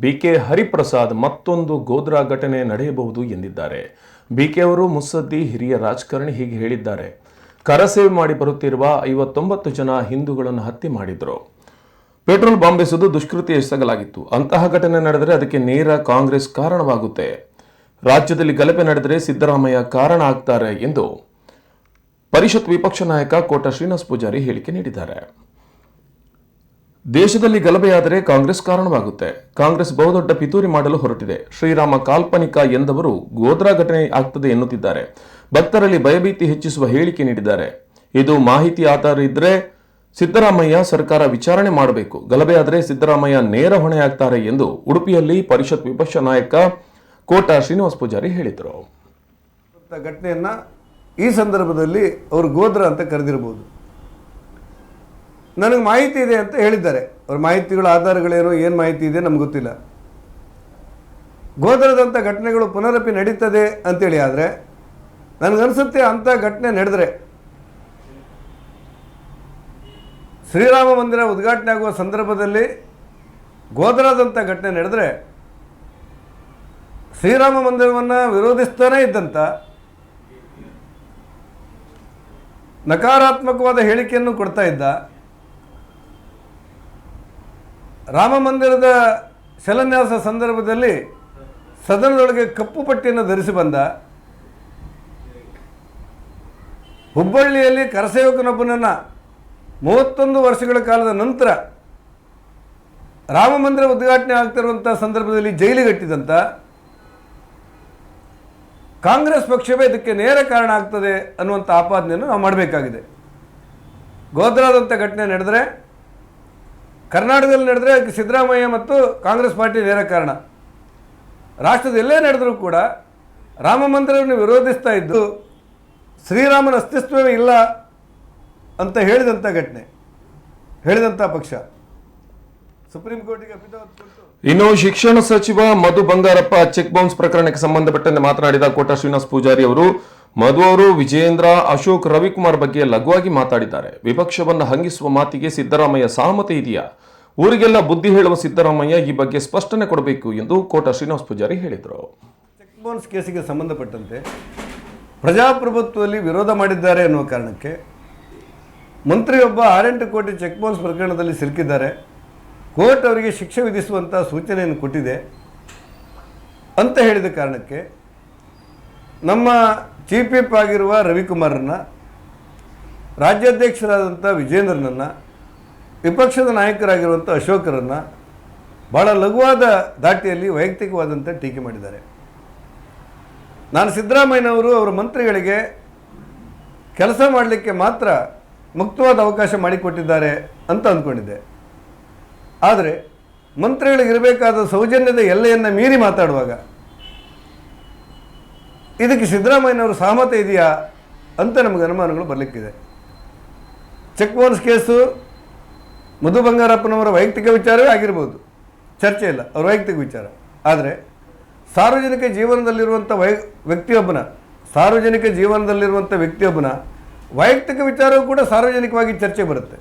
BK Hariprasad ಮತ್ತೊಂದು ಗೋದ್ರಾ ಘಟನೆ ನಡೆಯಬಹುದು ಎಂದಿದ್ದಾರೆ. ಬಿಕೆ ಅವರು ಮುಸ್ಸದ್ದಿ ಹಿರಿಯ ರಾಜಕಾರಣಿ ಹೀಗೆ ಹೇಳಿದ್ದಾರೆ. ಕರಸೇವೆ ಮಾಡಿ ಬರುತ್ತಿರುವ ಐವತ್ತೊಂಬತ್ತು ಜನ ಹಿಂದೂಗಳನ್ನು ಹತ್ಯೆ ಮಾಡಿದ್ರು. ಪೆಟ್ರೋಲ್ ಬಾಂಬ್ ಎಸೆದು ದುಷ್ಕೃತ್ಯ ಎಸಗಲಾಗಿತ್ತು. ಅಂತಹ ಘಟನೆ ನಡೆದರೆ ಅದಕ್ಕೆ ನೇರ ಕಾಂಗ್ರೆಸ್ ಕಾರಣವಾಗುತ್ತೆ. ರಾಜ್ಯದಲ್ಲಿ ಗಲಭೆ ನಡೆದರೆ ಸಿದ್ದರಾಮಯ್ಯ ಕಾರಣ ಆಗ್ತಾರೆ ಎಂದು ಪರಿಷತ್ ವಿಪಕ್ಷ ನಾಯಕ ಕೋಟ ಶ್ರೀನಿವಾಸ್ ಪೂಜಾರಿ ಹೇಳಿಕೆ ನೀಡಿದ್ದಾರೆ. ದೇಶದಲ್ಲಿ ಗಲಭೆಯಾದರೆ ಕಾಂಗ್ರೆಸ್ ಕಾರಣವಾಗುತ್ತೆ. ಕಾಂಗ್ರೆಸ್ ಬಹುದೊಡ್ಡ ಪಿತೂರಿ ಮಾಡಲು ಹೊರಟಿದೆ. ಶ್ರೀರಾಮ ಕಾಲ್ಪನಿಕ ಎಂದವರು ಗೋದ್ರಾ ಘಟನೆ ಆಗ್ತದೆ ಎನ್ನುತ್ತಿದ್ದಾರೆ. ಭಕ್ತರಲ್ಲಿ ಭಯಭೀತಿ ಹೆಚ್ಚಿಸುವ ಹೇಳಿಕೆ ನೀಡಿದ್ದಾರೆ. ಇದು ಮಾಹಿತಿ ಆಧಾರ ಇದ್ರೆ ಸಿದ್ದರಾಮಯ್ಯ ಸರ್ಕಾರ ವಿಚಾರಣೆ ಮಾಡಬೇಕು. ಗಲಭೆಯಾದರೆ ಸಿದ್ದರಾಮಯ್ಯ ನೇರ ಹೊಣೆಯಾಗ್ತಾರೆ ಎಂದು ಉಡುಪಿಯಲ್ಲಿ ಪರಿಷತ್ ವಿಪಕ್ಷ ನಾಯಕ ಕೋಟ ಶ್ರೀನಿವಾಸ್ ಪೂಜಾರಿ ಹೇಳಿದರು. ಘಟನೆಯನ್ನ ಈ ಸಂದರ್ಭದಲ್ಲಿ ಅವರು ಗೋದ್ರ ಅಂತ ಕರೆದಿರ್ಬೋದು ನನಗೆ ಮಾಹಿತಿ ಇದೆ ಅಂತ ಹೇಳಿದ್ದಾರೆ. ಅವ್ರ ಮಾಹಿತಿಗಳ, ಆಧಾರಗಳೇನು, ಏನು ಮಾಹಿತಿ ಇದೆ ನಮ್ಗೆ ಗೊತ್ತಿಲ್ಲ. ಗೋದ್ರದಂಥ ಘಟನೆಗಳು ಪುನರಪಿ ನಡೀತದೆ ಅಂತೇಳಿ ಆದರೆ, ನನಗನ್ಸುತ್ತೆ ಅಂಥ ಘಟನೆ ನಡೆದರೆ, ಶ್ರೀರಾಮ ಮಂದಿರ ಉದ್ಘಾಟನೆ ಆಗುವ ಸಂದರ್ಭದಲ್ಲಿ ಗೋದ್ರದಂಥ ಘಟನೆ ನಡೆದರೆ, ಶ್ರೀರಾಮ ಮಂದಿರವನ್ನು ವಿರೋಧಿಸ್ತಾನೇ ಇದ್ದಂಥ ನಕಾರಾತ್ಮಕವಾದ ಹೇಳಿಕೆಯನ್ನು ಕೊಡ್ತಾ ಇದ್ದ ರಾಮ ಮಂದಿರದ ಶಿಲಾನ್ಯಾಸ ಸಂದರ್ಭದಲ್ಲಿ ಸದನದೊಳಗೆ ಕಪ್ಪು ಪಟ್ಟಿಯನ್ನು ಧರಿಸಿ ಬಂದ ಹುಬ್ಬಳ್ಳಿಯಲ್ಲಿ ಕರಸೇವಕನೊಬ್ಬನನ್ನು ಮೂವತ್ತೊಂದು ವರ್ಷಗಳ ಕಾಲದ ನಂತರ ರಾಮ ಮಂದಿರ ಉದ್ಘಾಟನೆ ಆಗ್ತಿರುವಂಥ ಸಂದರ್ಭದಲ್ಲಿ ಜೈಲಿಗಟ್ಟಿದಂಥ ಕಾಂಗ್ರೆಸ್ ಪಕ್ಷವೇ ಇದಕ್ಕೆ ನೇರ ಕಾರಣ ಆಗ್ತದೆ ಅನ್ನುವಂಥ ಆಪಾದನೆಯನ್ನು ನಾವು ಮಾಡಬೇಕಾಗಿದೆ. ಗೋದ್ರಾದಂಥ ಘಟನೆ ನಡೆದರೆ ಕರ್ನಾಟಕದಲ್ಲಿ ನಡೆದರೆ ಅದಕ್ಕೆ ಸಿದ್ದರಾಮಯ್ಯ ಮತ್ತು ಕಾಂಗ್ರೆಸ್ ಪಾರ್ಟಿ ನೇರ ಕಾರಣ. ರಾಷ್ಟ್ರದ ಎಲ್ಲೇ ನಡೆದರೂ ಕೂಡ ರಾಮ ಮಂದಿರವನ್ನು ವಿರೋಧಿಸ್ತಾ ಇದ್ದು ಶ್ರೀರಾಮನ ಅಸ್ತಿತ್ವವೇ ಇಲ್ಲ ಅಂತ ಹೇಳಿದಂಥ ಘಟನೆ ಹೇಳಿದಂಥ ಪಕ್ಷ. ಸುಪ್ರೀಂ ಕೋರ್ಟಿಗೆ ಇನ್ನು ಶಿಕ್ಷಣ ಸಚಿವ ಮಧು ಬಂಗಾರಪ್ಪ, ಚೆಕ್ ಬೌನ್ಸ್ ಪ್ರಕರಣಕ್ಕೆ ಸಂಬಂಧಪಟ್ಟಂತೆ ಮಾತನಾಡಿದ ಕೋಟ ಶ್ರೀನಿವಾಸ್ ಪೂಜಾರಿ ಅವರು ಮಧು ಅವರು ವಿಜಯೇಂದ್ರ, ಅಶೋಕ್, ರವಿಕುಮಾರ್ ಬಗ್ಗೆ ಲಘುವಾಗಿ ಮಾತಾಡಿದ್ದಾರೆ. ವಿಪಕ್ಷವನ್ನು ಹಂಗಿಸುವ ಮಾತಿಗೆ ಸಿದ್ದರಾಮಯ್ಯ ಸಹಮತಿ ಇದೆಯಾ? ಊರಿಗೆಲ್ಲ ಬುದ್ಧಿ ಹೇಳುವ ಸಿದ್ದರಾಮಯ್ಯ ಈ ಬಗ್ಗೆ ಸ್ಪಷ್ಟನೆ ಕೊಡಬೇಕು ಎಂದು ಕೋಟ ಶ್ರೀನಿವಾಸ್ ಪೂಜಾರಿ ಹೇಳಿದರು. ಚೆಕ್ಬೌನ್ಸ್ ಕೇಸಿಗೆ ಸಂಬಂಧಪಟ್ಟಂತೆ ಪ್ರಜಾಪ್ರಭುತ್ವದಲ್ಲಿ ವಿರೋಧ ಮಾಡಿದ್ದಾರೆ ಅನ್ನುವ ಕಾರಣಕ್ಕೆ ಮಂತ್ರಿಯೊಬ್ಬ ಆರೆಂಟು ಕೋಟಿ ಚೆಕ್ ಬೌನ್ಸ್ ಪ್ರಕರಣದಲ್ಲಿ ಸಿಲುಕಿದ್ದಾರೆ. ಕೋರ್ಟ್ ಅವರಿಗೆ ಶಿಕ್ಷೆ ವಿಧಿಸುವಂಥ ಸೂಚನೆಯನ್ನು ಕೊಟ್ಟಿದೆ ಅಂತ ಹೇಳಿದ ಕಾರಣಕ್ಕೆ ನಮ್ಮ ಚೀಫ್ ವಿಪ್ ಆಗಿರುವ ರವಿಕುಮಾರನ್ನು, ರಾಜ್ಯಾಧ್ಯಕ್ಷರಾದಂಥ ವಿಜೇಂದ್ರನನ್ನು, ವಿಪಕ್ಷದ ನಾಯಕರಾಗಿರುವಂಥ ಅಶೋಕರನ್ನು ಭಾಳ ಲಘುವಾದ ದಾಟಿಯಲ್ಲಿ ವೈಯಕ್ತಿಕವಾದಂಥ ಟೀಕೆ ಮಾಡಿದ್ದಾರೆ. ನಾನು ಸಿದ್ದರಾಮಯ್ಯನವರು ಅವರ ಮಂತ್ರಿಗಳಿಗೆ ಕೆಲಸ ಮಾಡಲಿಕ್ಕೆ ಮಾತ್ರ ಮುಕ್ತವಾದ ಅವಕಾಶ ಮಾಡಿಕೊಟ್ಟಿದ್ದಾರೆ ಅಂತ ಅಂದ್ಕೊಂಡಿದ್ದೆ. ಆದರೆ ಮಂತ್ರಿಗಳಿಗಿರಬೇಕಾದ ಸೌಜನ್ಯದ ಎಲ್ಲೆಯನ್ನು ಮೀರಿ ಮಾತಾಡುವಾಗ ಇದಕ್ಕೆ ಸಿದ್ದರಾಮಯ್ಯನವರು ಸಹಮತ ಇದೆಯಾ ಅಂತ ನಮಗೆ ಅನುಮಾನಗಳು ಬರಲಿಕ್ಕಿದೆ. ಚೆಕ್ ಬೌನ್ಸ್ ಕೇಸು, ಮಧು ಬಂಗಾರಪ್ಪನವರ ವೈಯಕ್ತಿಕ ವಿಚಾರವೇ ಆಗಿರ್ಬೋದು. ಚರ್ಚೆ ಇಲ್ಲ, ಅವ್ರ ವೈಯಕ್ತಿಕ ವಿಚಾರ. ಆದರೆ ಸಾರ್ವಜನಿಕ ಜೀವನದಲ್ಲಿರುವಂಥ ವೈ ವ್ಯಕ್ತಿಯೊಬ್ಬನ, ಸಾರ್ವಜನಿಕ ಜೀವನದಲ್ಲಿರುವಂಥ ವ್ಯಕ್ತಿಯೊಬ್ಬನ ವೈಯಕ್ತಿಕ ವಿಚಾರವೂ ಕೂಡ ಸಾರ್ವಜನಿಕವಾಗಿ ಚರ್ಚೆ ಬರುತ್ತೆ.